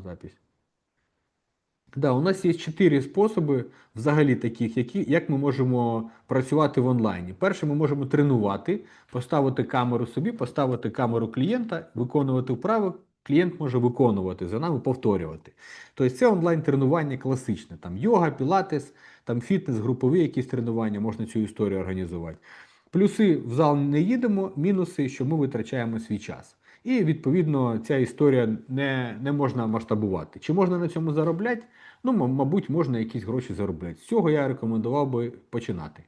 запись. Да, у нас є чотири способи, взагалі таких, які, як ми можемо працювати в онлайні. Перше, ми можемо тренувати, поставити камеру собі, поставити камеру клієнта, виконувати вправи. Клієнт може виконувати за нами, повторювати. Тобто це онлайн-тренування класичне. Там йога, пілатес, там фітнес, групові якісь тренування, можна цю історію організувати. Плюси в зал не їдемо, мінуси, що ми витрачаємо свій час. І відповідно ця історія не, не можна масштабувати. Чи можна на цьому заробляти? Ну, мабуть, можна якісь гроші заробляти. З цього я рекомендував би починати.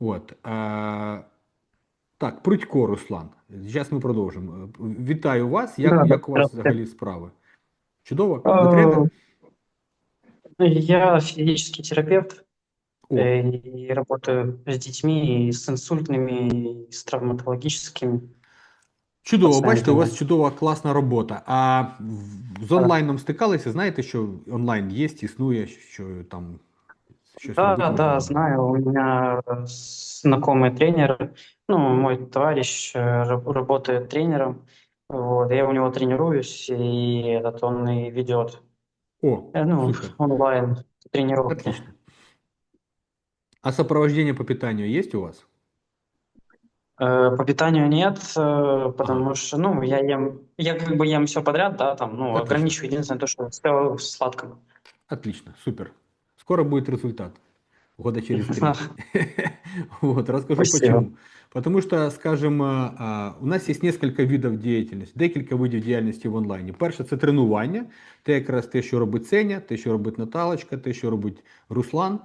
От. Е, так, Прудько, Руслан. Зараз ми продовжимо. Е, Вітаю вас. Як, Да, як у вас взагалі справи? Чудово? Ви тренер? Я физический терапевт О, и работаю с детьми и с инсультными, и с травматологическими чудово, бачите, у вас пациентами. чудова класна робота. А в- з онлайном стикалися? Знаєте, що онлайн є, існує, що там щось Да, робити да, можна? знаю, у меня знакомый тренер, ну, мой товарищ э, раб- работает тренером, вот, я у него тренируюсь, и этот он и ведет, О, э, ну, супер. онлайн тренировки. Отлично. А сопровождение по питанию есть у вас? Э, По питанию нет, э, потому что, ну, я ем, я как бы ем все подряд, да, там, ну, Отлично. ограничиваю единственное то, что все сладкого. Отлично, супер. Скоро будет результат. Года через три. Вот, расскажу Спасибо. почему. Потому что, скажем, а, а, у нас є несколько видів діяльності, декілька видів діяльності в онлайні. Перше це тренування, те якраз те, що робить Сеня, те, що робить Наталочка, те, що робить Руслан.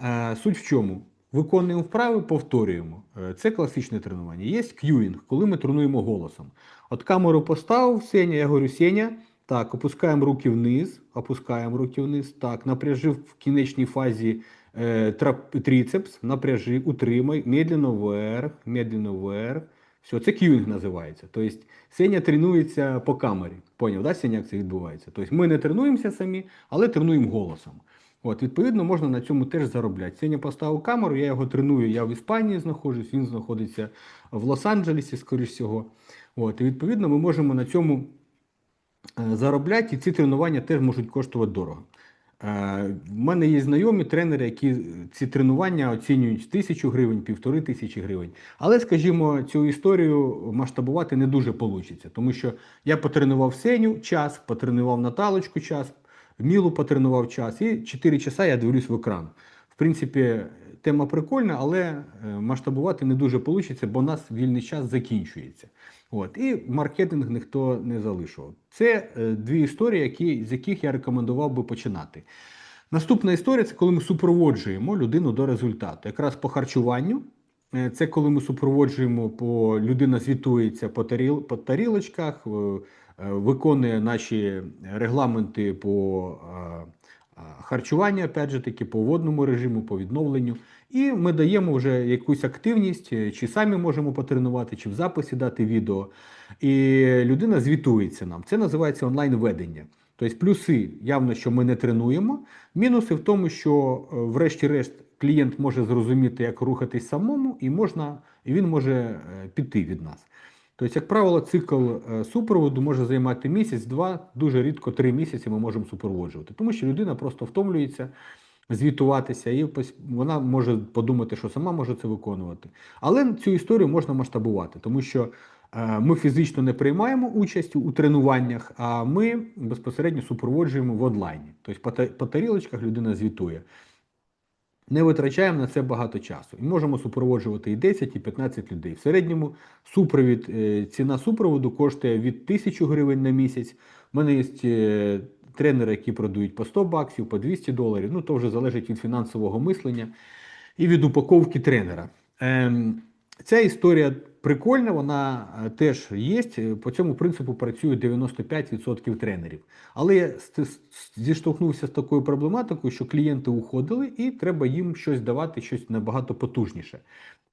Е, Суть в чому? Виконуємо вправи, повторюємо. Е, Це класичне тренування. Є к'юінг, коли ми тренуємо голосом. От камеру поставив Сеня, я говорю, Сеня, так, опускаємо руки вниз, опускаємо руки вниз, так, напряжив в кінечній фазі е, трицепс, напряжи, утримай, медленно вверх, медленно вверх. Все, це к'юінг називається. Тобто Сеня тренується по камері. Поняв, да, Сеня, як це відбувається? Тобто ми не тренуємося самі, але тренуємо голосом. От, відповідно, можна на цьому теж заробляти. Сеня поставив камеру, я його треную, я в Іспанії знаходжусь, він знаходиться в Лос-Анджелесі, скоріш всього. От, і відповідно, ми можемо на цьому е, заробляти, і ці тренування теж можуть коштувати дорого. Е, В мене є знайомі тренери, які ці тренування оцінюють тисячу гривень, півтори тисячі гривень. Але, скажімо, цю історію масштабувати не дуже вийде, тому що я потренував Сеню час, потренував Наталочку час, Мілу потренував час, і 4 часа я дивлюсь в екран. В принципі, тема прикольна, але е, масштабувати не дуже вийде, бо у нас вільний час закінчується. От, і маркетинг ніхто не залишив. Це е, дві історії, які, з яких я рекомендував би починати. Наступна історія це коли ми супроводжуємо людину до результату. Якраз по харчуванню. Е, Це коли ми супроводжуємо по людина звітується по, таріл, по тарілочках, виконує наші регламенти по е, е, харчуванню, опять же таки, по водному режиму, по відновленню. І ми даємо вже якусь активність, е, чи самі можемо потренувати, чи в записі дати відео. І людина звітується нам. Це називається онлайн-ведення. Тобто плюси явно, що ми не тренуємо. Мінуси в тому, що е, врешті-решт клієнт може зрозуміти, як рухатись самому, і можна, і він може е, піти від нас. Тобто, як правило, цикл е, супроводу може займати місяць-два, дуже рідко три місяці ми можемо супроводжувати, тому що людина просто втомлюється звітуватися, і вона може подумати, що сама може це виконувати. Але цю історію можна масштабувати, тому що е, ми фізично не приймаємо участь у тренуваннях, а ми безпосередньо супроводжуємо в онлайні. Тобто по тарілочках людина звітує. Не витрачаємо на це багато часу. І можемо супроводжувати і 10, і 15 людей. В середньому супровід, е, ціна супроводу коштує від 1000 гривень на місяць. У мене є е, тренери, які продають по 100 баксів, по 200 доларів. Ну, то вже залежить від фінансового мислення і від упаковки тренера. Ем, Ця історія прикольна, вона е, теж є. Е, По цьому принципу працює 95% тренерів. Але я зіштовхнувся з такою проблематикою, що клієнти уходили, і треба їм щось давати, щось набагато потужніше.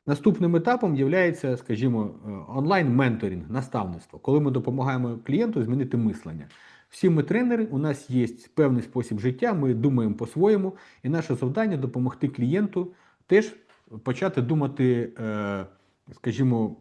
Наступним етапом є, скажімо, е, онлайн-менторинг, наставництво, коли ми допомагаємо клієнту змінити мислення. Всі ми тренери, у нас є певний спосіб життя, ми думаємо по-своєму, і наше завдання допомогти клієнту теж почати думати, е, скажімо,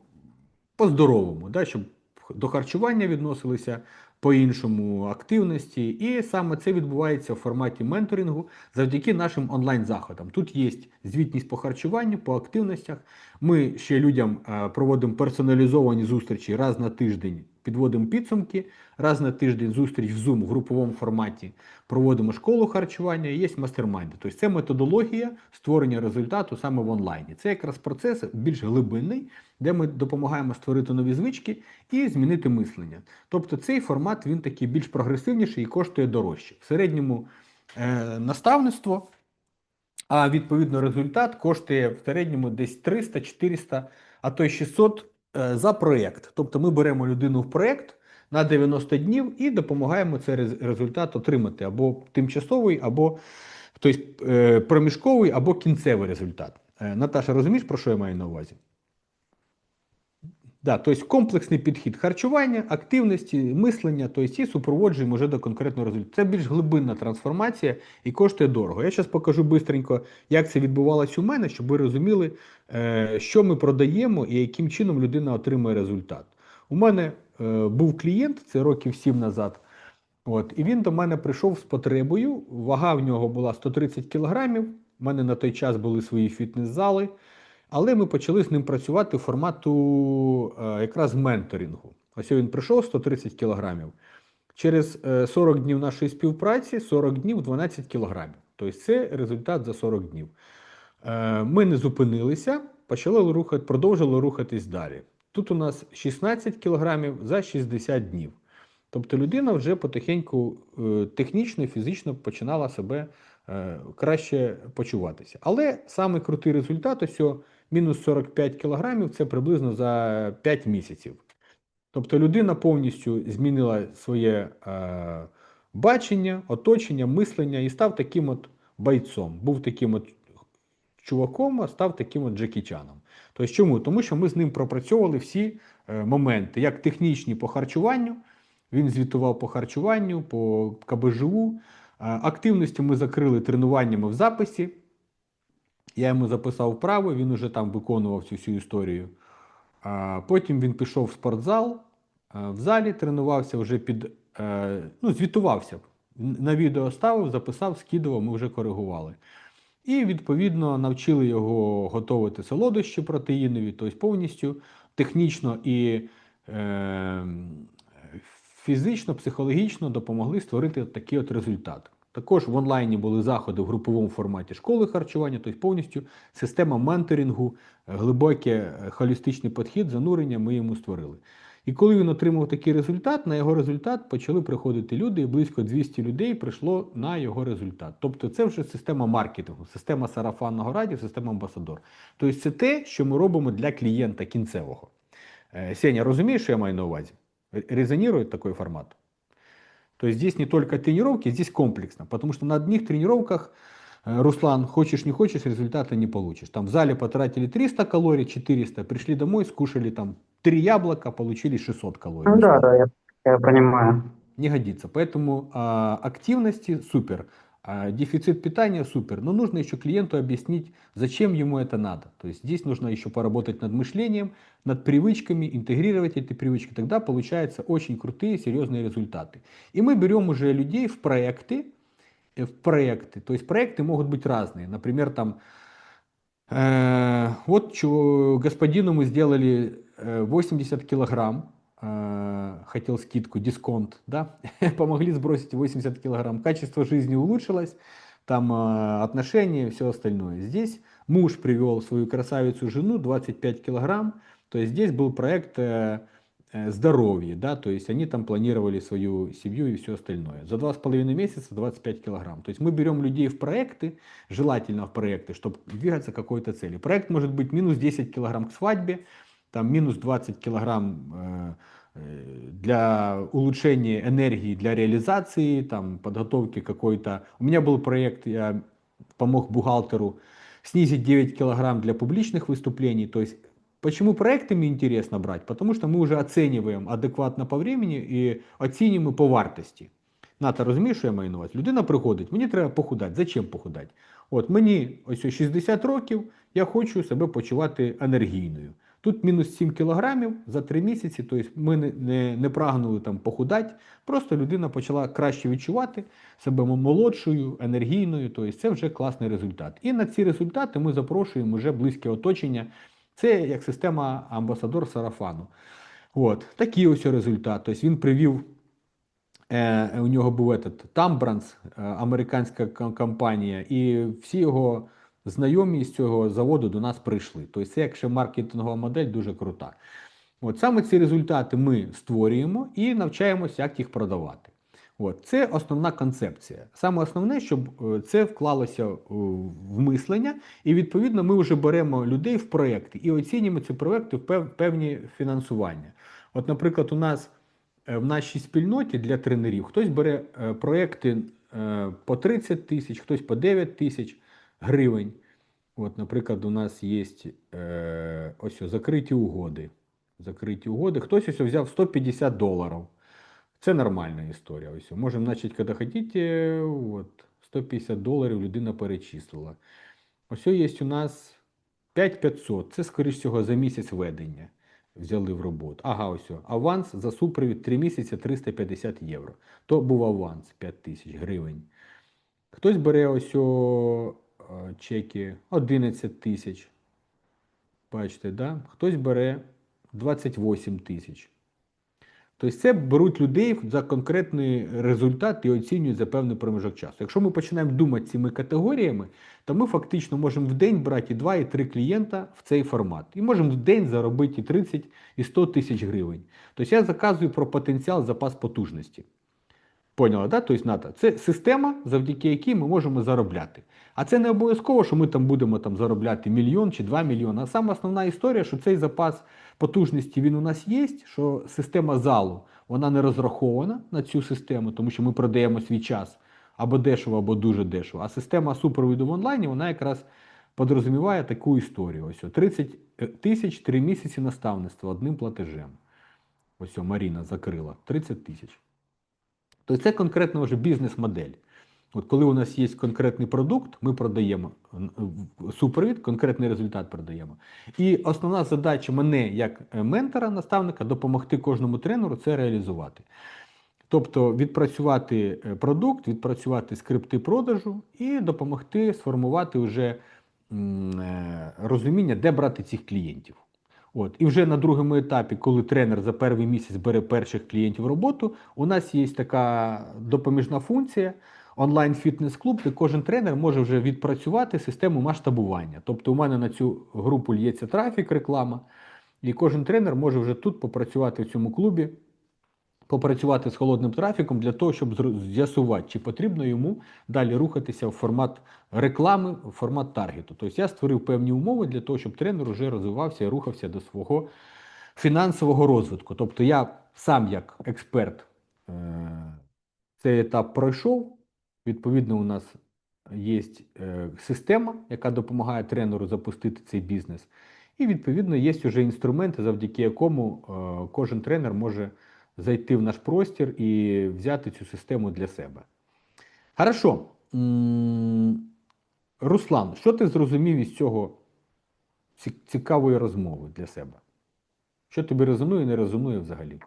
по-здоровому, да, щоб до харчування відносилися по-іншому активності. І саме це відбувається в форматі менторингу завдяки нашим онлайн-заходам. Тут є звітність по харчуванню, по активностях. Ми ще людям е, проводимо персоналізовані зустрічі раз на тиждень, підводимо підсумки, раз на тиждень зустріч в Zoom в груповому форматі. Проводимо школу харчування, і є мастермайнди. Тобто це методологія створення результату саме в онлайні. Це якраз процес більш глибинний, де ми допомагаємо створити нові звички і змінити мислення. Тобто цей формат він такий більш прогресивніший і коштує дорожче. В середньому е, наставництво, а відповідно результат коштує в середньому десь 300, 400, а то й 600 е, за проєкт. Тобто ми беремо людину в проєкт на 90 днів і допомагаємо цей результат отримати або тимчасовий, або тобто, е, проміжковий, або кінцевий результат. Е, Наташа, розумієш, про що я маю на увазі? Да, тобто комплексний підхід харчування, активності, мислення, тобто і супроводжуємо вже до конкретного результату. Це більш глибинна трансформація і коштує дорого. Я зараз покажу бистренько, як це відбувалось у мене, щоб ви розуміли, е, що ми продаємо і яким чином людина отримує результат. У мене е, був клієнт, це років 7 назад. От, і він до мене прийшов з потребою. Вага в нього була 130 кілограмів. У мене на той час були свої фітнес-зали. Але ми почали з ним працювати формату е, якраз менторингу. Ось він прийшов 130 кілограмів. Через е, 40 днів нашої співпраці 40 днів 12 кілограмів. Тобто це результат за 40 днів. Е, Ми не зупинилися, почали рухати, продовжили рухатись далі. Тут у нас 16 кілограмів за 60 днів. Тобто людина вже потихеньку е, технічно і фізично починала себе е, краще почуватися. Але саме крутий результат ось мінус 45 кілограмів це приблизно за 5 місяців. Тобто людина повністю змінила своє е, бачення, оточення, мислення і став таким от бойцом. Був таким от чуваком, а став таким от Джекі Чаном. Тобто чому? Тому що ми з ним пропрацьовували всі е, моменти, як технічні по харчуванню. Він звітував по харчуванню, по КБЖУ. Е, Активності ми закрили тренуваннями в записі. Я йому записав вправо, він уже там виконував цю всю історію. А Потім він пішов в спортзал, е, в залі тренувався вже під, е, ну, звітувався. На відео ставив, записав, скидував, ми вже коригували. І відповідно навчили його готувати солодощі протеїнові, тобто повністю технічно і е, фізично, психологічно допомогли створити такий от результат. Також в онлайні були заходи в груповому форматі школи харчування, тобто повністю система менторингу, глибокий е, холістичний підхід, занурення ми йому створили. І коли він отримав такий результат, на його результат почали приходити люди, і близько 200 людей прийшло на його результат. Тобто це вже система маркетингу, система сарафанного радіо, система амбасадор. Тобто це те, що ми робимо для клієнта кінцевого. Е, Сеня, розумієш, що я маю на увазі? Р- Резонирует такой формат? То есть здесь не только тренировки, здесь комплексно. Потому что на одних тренировках, э, Руслан, хочешь не хочешь, результата не получишь. Там в зале потратили 300 калорий, 400, пришли домой, скушали там 3 яблока, получили 600 калорий. Ну да, да, я, я понимаю. Не годится. Поэтому а, активности супер, а, дефицит питания супер. Но нужно еще клиенту объяснить, зачем ему это надо. То есть здесь нужно еще поработать над мышлением, над привычками, интегрировать эти привычки. Тогда получаются очень крутые, серьезные результаты. И мы берем уже людей в проекты, э, в проекты. То есть проекты могут быть разные. Например, там Э, Вот чего господину мы сделали э, 80 килограмм, э, хотел скидку, дисконт, да, помогли сбросить 80 килограмм, качество жизни улучшилось, там э, отношения все остальное. Здесь муж привел свою красавицу жену 25 килограмм, то есть здесь был проект э, э, здоровье, да, то есть они там планировали свою семью и все остальное. За два с половиной месяца 25 килограмм. То есть мы берем людей в проекты, желательно в проекты, чтобы двигаться к какой-то цели. Проект может быть минус 10 килограмм к свадьбе, там минус 20 килограмм э, для улучшения энергии, для реализации, там подготовки какой-то. У меня был проект, я помог бухгалтеру снизить 9 килограмм для публичных выступлений. То есть Почему проектами интересно брать? Потому что мы уже оцениваем адекватно по времени і оцінюємо по вартості. Ната, розумієш, що я маю увазі? Людина приходить, мені треба похудати. Зачем похудати? От мені ось 60 років, я хочу себе почувати енергійною. Тут мінус 7 кілограмів за 3 місяці. Тобто ми не, не, не прагнули там похудати. Просто людина почала краще відчувати себе молодшою, енергійною. Тобто це вже класний результат. І на ці результати ми запрошуємо вже близьке оточення. Це як система амбасадор сарафану. От, такий ось результат. Тобто він привів. Е, у нього був этот Тамбранс, е, американська компанія, і всі його знайомі з цього заводу до нас прийшли. Тобто це як ще маркетингова модель дуже крута. От саме ці результати ми створюємо і навчаємося, як їх продавати. От це основна концепція. Саме основне, щоб е, це вклалося е, в мислення, і відповідно ми вже беремо людей в проекти і оцінюємо ці проекти в певні фінансування. От, наприклад, у нас е, в нашій спільноті для тренерів хтось бере проекти по 30 тисяч, хтось по 9 тисяч гривень. От, наприклад, у нас є ось закриті угоди. Закриті угоди. Хтось ось взяв 150 доларів. Це нормальна історія. Ось. Можемо почати, коли хотіте. От, 150 доларів людина перечислила. Ось є у нас 5500. Це, скоріш всього, за місяць ведення взяли в роботу. Ага, ось. Аванс за супровід 3 місяці 350 євро. То був аванс 5 тисяч гривень. Хтось бере ось е, чеки 11 тисяч. Бачите, да? хтось бере 28 тисяч. Тобто це беруть людей за конкретний результат і оцінюють за певний проміжок часу. Якщо ми починаємо думати цими категоріями, то ми фактично можемо в день брати і 2, і 3 клієнта в цей формат. І можемо в день заробити і 30, і 100 тисяч гривень. Тобто я заказую про потенціал запас потужності. Поняла, да? Тобто, Ната, це система, завдяки якій ми можемо заробляти. А це не обов'язково, що ми там будемо там заробляти мільйон чи 2 мільйони. А саме основна історія, що цей запас потужності він у нас є, що система залу вона не розрахована на цю систему, тому що ми продаємо свій час або дешево, або дуже дешево. А система супроводу в онлайні вона якраз подрозуміває таку історію. Ось 30 тисяч 3 місяці наставництва одним платежем. Ось о, Маріна закрила 30 тисяч. Тобто це конкретно вже бізнес-модель. От коли у нас є конкретний продукт, ми продаємо супровід, конкретний результат продаємо. І основна задача мене як е, ментора, наставника, допомогти кожному тренеру це реалізувати. Тобто відпрацювати е, продукт, відпрацювати скрипти продажу і допомогти сформувати вже е, розуміння, де брати цих клієнтів. От. І вже на другому етапі, коли тренер за перший місяць бере перших клієнтів в роботу, у нас є така допоміжна функція онлайн-фітнес-клуб, де кожен тренер може вже відпрацювати систему масштабування. Тобто, у мене на цю групу лється трафік, реклама, і кожен тренер може вже тут попрацювати в цьому клубі, попрацювати з холодним трафіком для того, щоб з'ясувати, чи потрібно йому далі рухатися в формат реклами, в формат таргету. Тобто я створив певні умови для того, щоб тренер вже розвивався і рухався до свого фінансового розвитку. Тобто я сам як експерт е, цей етап пройшов. Відповідно, у нас є е, система, яка допомагає тренеру запустити цей бізнес. І відповідно є вже інструменти, завдяки якому е, кожен тренер може зайти в наш простір і взяти цю систему для себе. Хорошо. М, Руслан, що ти зрозумів із цього ці- цікавої розмови для себе? Що тобі резонує, не резонує взагалі?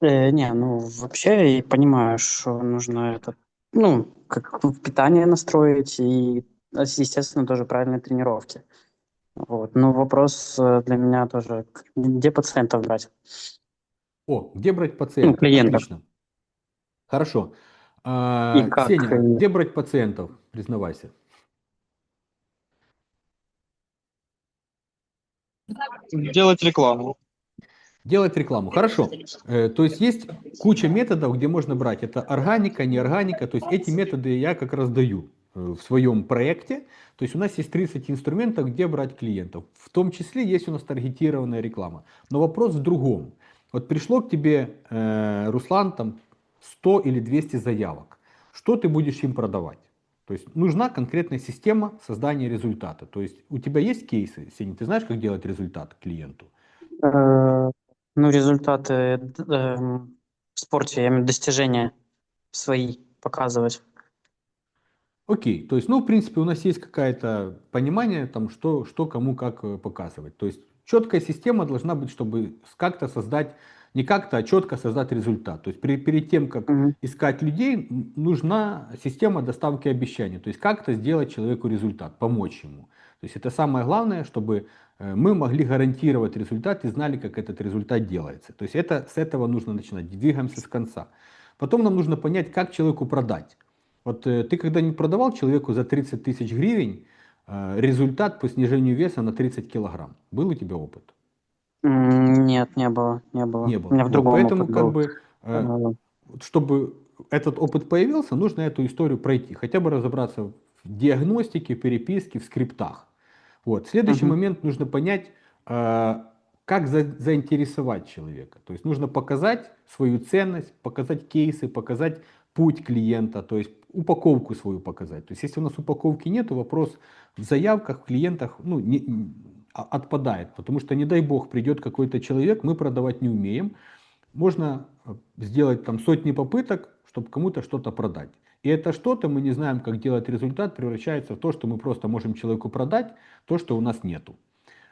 Э, не, ну вообще я понимаю, что нужно это, ну, как питание настроить и, э, естественно, тоже правильные тренировки. Вот. Но вопрос э, для меня тоже, к- где пациентов брать? О, где брать пациентов? Ну, клиентов. Отлично. Хорошо. А, И как, Сеня, э, где брать пациентов? Признавайся. Делать рекламу. Делать рекламу. Хорошо. Э, то есть есть куча методов, где можно брать. Это органика, неорганика. То есть эти методы я как раз даю э, в своем проекте. То есть у нас есть 30 инструментов, где брать клиентов. В том числе есть у нас таргетированная реклама. Но вопрос в другом. Вот пришло к тебе, э, Руслан, там 100 или 200 заявок. Что ты будешь им продавать? То есть нужна конкретная система создания результата. То есть у тебя есть кейсы, Сеня, ты знаешь, как делать результат клиенту? Э, Ну, результаты д- эм, в спорте, я имею достижения свои показывать. Окей, то есть, ну, в принципе, у нас есть какое-то понимание, там, что, что кому как э, показывать. То есть, четкая система должна быть, чтобы как-то создать, не как-то, а четко создать результат. То есть при- перед тем, как Мгм. искать людей, нужна система доставки обещаний. То есть как-то сделать человеку результат, помочь ему. То есть это самое главное, чтобы э, мы могли гарантировать результат и знали, как этот результат делается. То есть это, с этого нужно начинать, двигаемся с конца. Потом нам нужно понять, как человеку продать. Вот э, ты когда-нибудь продавал человеку за 30 тысяч гривен результат по снижению веса на 30 килограмм? Был у тебя опыт? Нет, не было, не было. Не было. У меня в Вот другом Поэтому опыт как был. бы э, Э, вот чтобы этот опыт появился, нужно эту историю пройти, хотя бы разобраться в диагностике, переписке, в скриптах. Вот. Следующий Мгм. момент нужно понять, э, как за- заинтересовать человека. То есть нужно показать свою ценность, показать кейсы, показать путь клиента, то есть упаковку свою показать. То есть если у нас упаковки нет, вопрос в заявках, в клиентах ну, не, а- отпадает, потому что не дай бог придет какой-то человек, мы продавать не умеем, можно э, сделать там сотни попыток, чтобы кому-то что-то продать. И это что-то, мы не знаем, как делать результат, превращается в то, что мы просто можем человеку продать то, что у нас нету.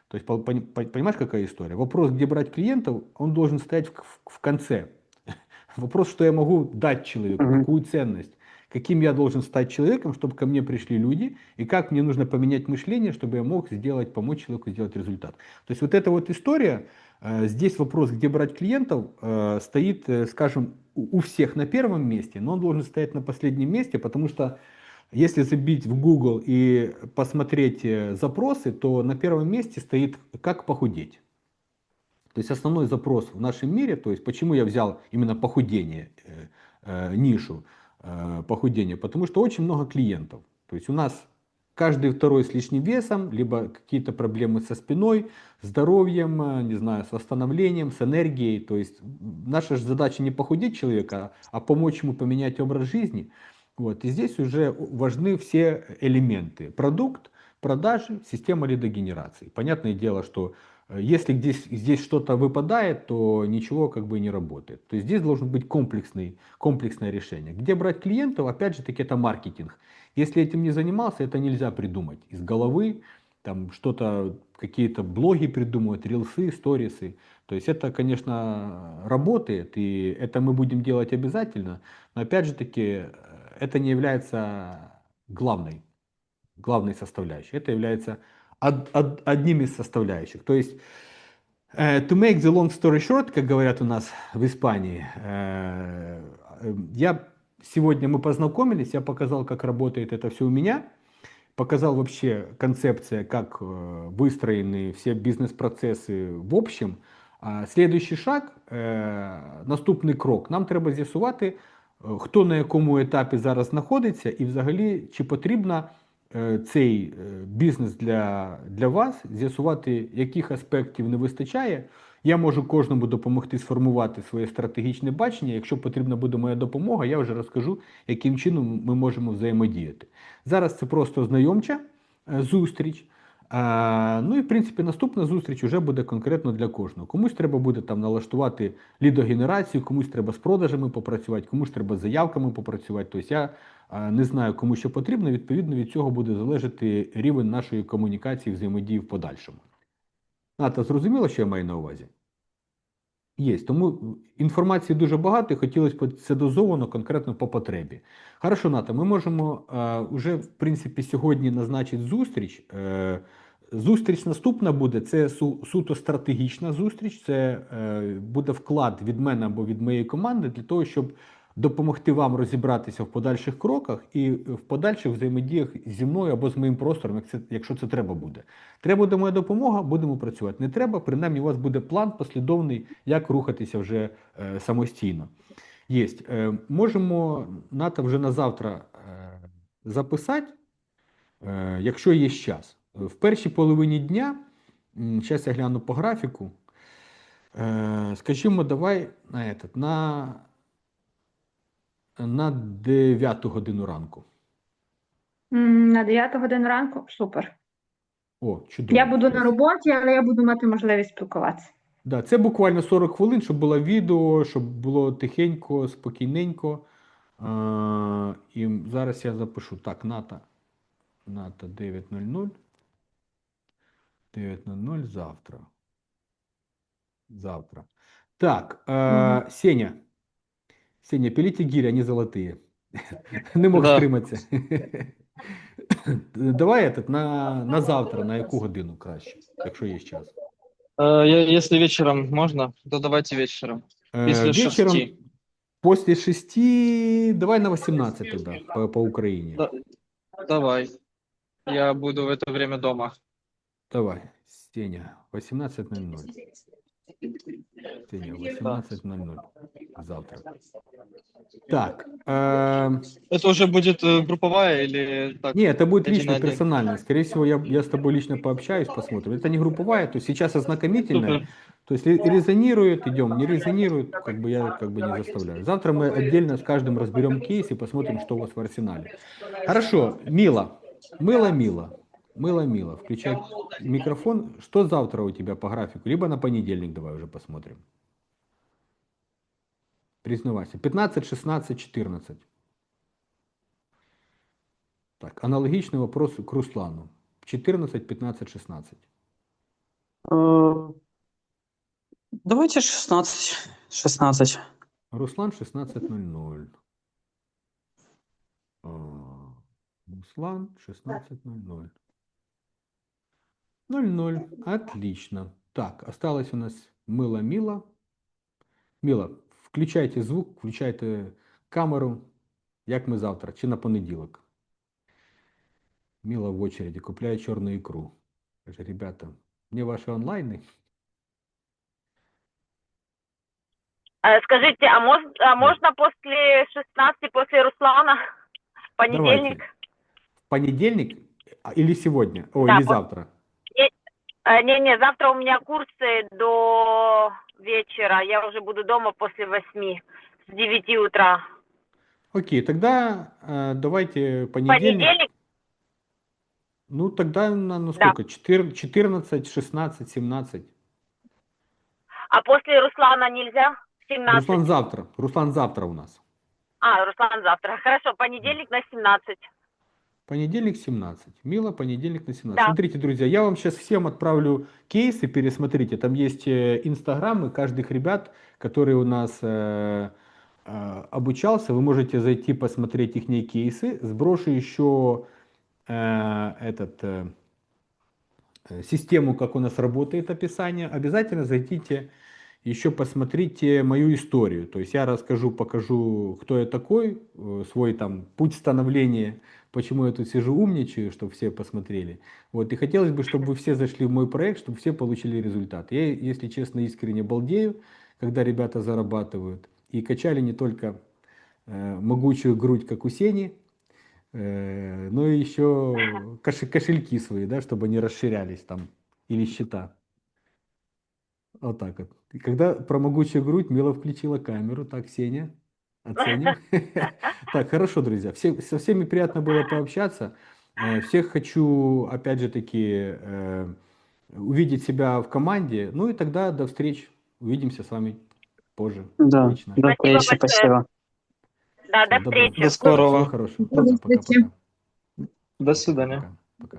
То есть, понимаешь, какая история? Вопрос, где брать клиентов, он должен стоять в, конце. Вопрос, что я могу дать человеку, какую ценность, каким я должен стать человеком, чтобы ко мне пришли люди, и как мне нужно поменять мышление, чтобы я мог сделать, помочь человеку сделать результат. То есть вот эта вот история, э, здесь вопрос, где брать клиентов, э, стоит, э, скажем, у всех на первом месте, но он должен стоять на последнем месте, потому что если забить в Google и посмотреть запросы, то на первом месте стоит «как похудеть». То есть основной запрос в нашем мире, то есть почему я взял именно похудение, э, э, нишу э, похудения, потому что очень много клиентов. То есть у нас каждый второй с лишним весом, либо какие-то проблемы со спиной, здоровьем, э, не знаю, с восстановлением, с энергией. То есть наша же задача не похудеть человека, а помочь ему поменять образ жизни. Вот. И здесь уже важны все элементы. Продукт, продажи, система лидогенерации. Понятное дело, что если здесь, здесь что-то выпадает, то ничего как бы не работает. То есть здесь должен быть комплексный, комплексное решение. Где брать клиентов, опять же таки, это маркетинг. Если этим не занимался, это нельзя придумать из головы, там что-то, какие-то блоги придумывать, рилсы, сторисы. То есть это, конечно, работает, и это мы будем делать обязательно, но опять же таки, э, это не является главной, главной составляющей. Это является од- од- одним из составляющих. То есть, э, to make the long story short, как говорят у нас в Испании, э, э, я сегодня мы познакомились, я показал, как работает это все у меня, показал вообще концепция, как э, выстроены все бізнес-процеси в общем. А следующий шаг, е, наступний крок. Нам треба з'ясувати, е, хто на якому етапі зараз знаходиться, і взагалі чи потрібно е, цей е, бізнес для, для вас, з'ясувати, яких аспектів не вистачає. Я можу кожному допомогти сформувати своє стратегічне бачення. Якщо потрібна буде моя допомога, я вже розкажу, яким чином ми можемо взаємодіяти. Зараз це просто знайомча е, зустріч. Ну і в принципі наступна зустріч вже буде конкретно для кожного. Комусь треба буде там налаштувати лідогенерацію, комусь треба з продажами попрацювати, комусь треба з заявками попрацювати. Тобто я не знаю, кому що потрібно. Відповідно від цього буде залежати рівень нашої комунікації, взаємодії в подальшому. Ната, зрозуміло, що я маю на увазі? Є. Тому інформації дуже багато і хотілося б це дозовано конкретно по потребі. Хорошо, Ната, ми можемо вже, в принципі, сьогодні назначити зустріч. Е, зустріч наступна буде, це су, суто стратегічна зустріч, це е, буде вклад від мене або від моєї команди для того, щоб допомогти вам розібратися в подальших кроках і в подальших взаємодіях зі мною або з моїм простором, якщо це треба буде. Треба буде моя допомога, будемо працювати. Не треба, принаймні у вас буде план послідовний, як рухатися вже е, самостійно. Єсть. Е, можемо НАТО вже на завтра е, записати, е, якщо є час. В першій половині дня, зараз я гляну по графіку, е, скажімо, давай на, этот, на, на 9 годину ранку. На 9 годину ранку? Супер. О, чудово. Я буду на роботі, але я буду мати можливість спілкуватися. Да, це буквально 40 хвилин, щоб було відео, щоб було тихенько, спокійненько. А, і зараз я запишу. Так, НАТО. НАТО 9.00. 9.00 завтра. Завтра. Так, э, Сеня. Сеня, пилите гири, они золотые. Не можу Да. стриматися. Давай этот на, на завтра, на яку годину краще, якщо є час. Э, я- Если вечером можно, то давайте вечером. Э, Після вечером шести. после шести, давай на 18 тогда, по, по Украине. Да. Давай. Я буду в это время дома. Давай, Сеня, 18.00. Сеня, 18.00 завтра. Так, эм, Это уже будет э, групповая или так? Не, это будет лично, персонально. Скорее всего, я, я с тобой лично пообщаюсь, посмотрим. Это не групповая, то есть сейчас ознакомительная. Супер. То есть резонирует, идем, не резонирует, как бы я как бы не заставляю. Завтра мы отдельно с каждым разберем кейс и посмотрим, что у вас в арсенале. Хорошо, Мила, мыло, мило, мыло, мило. Включай микрофон. Что завтра у тебя по графику? Либо на понедельник давай уже посмотрим. Признавайся. 15, 16, 14. Так, аналогичный вопрос к Руслану. 14, 15, 16. Э, Давайте 16. 16. Руслан 16.00. А, Руслан 16.00. 00. Отлично. Так, осталось у нас мыло Мила. Мила, включайте звук, включайте камеру. Як ми завтра? Чи на понеділок? Мила в очереді купляє чорну ікру. Каже, ребята, мені ваші онлайни. Э, Скажите, а, мож- а можно после 16, после Руслана? Понедельник? Давайте. В понедельник а, или сегодня? О, Да, или по- завтра? Э, Не-не, завтра у меня курсы до вечера. Я уже буду дома после 8, с 9 утра. Окей, тогда э, давайте понедельник. Понедельник? Ну, тогда на ну, сколько? Четыр- 14, 16, 17. А после Руслана нельзя? 17? Руслан завтра. Руслан завтра у нас. А, Руслан завтра. Хорошо, понедельник на 17. Понедельник 17. Мило, понедельник на 17. Да. Смотрите, друзья, я вам сейчас всем отправлю кейсы, пересмотрите. Там есть э, инстаграмы каждых ребят, которые у нас э, э, обучался. Вы можете зайти посмотреть их кейсы. Сброшу еще э, этот, э, э, систему, как у нас работает описание. Обязательно зайдите еще посмотрите мою историю. То есть я расскажу, покажу, кто я такой, э, свой там путь становления, почему я тут сижу умничаю, чтобы все посмотрели. Вот, и хотелось бы, чтобы вы все зашли в мой проект, чтобы все получили результат. Я, если честно, искренне балдею, когда ребята зарабатывают. И качали не только э, могучую грудь, как у Сени, э, но и еще кошель- кошельки свои, да, чтобы они расширялись там, или счета. Вот так вот. И когда про могучую грудь Мила включила камеру. Так, Сеня, оценим. Так, хорошо, друзья. Все, со всеми приятно было пообщаться. Э, Всех хочу, опять же таки, э, увидеть себя в команде. Ну и тогда до встреч. Увидимся с вами позже. Да, Лично. да, Спасибо Таисия, большое. спасибо. Да, до встречи. До скорого. Хорошего. До встречи. Пока-пока. До свидания. Пока.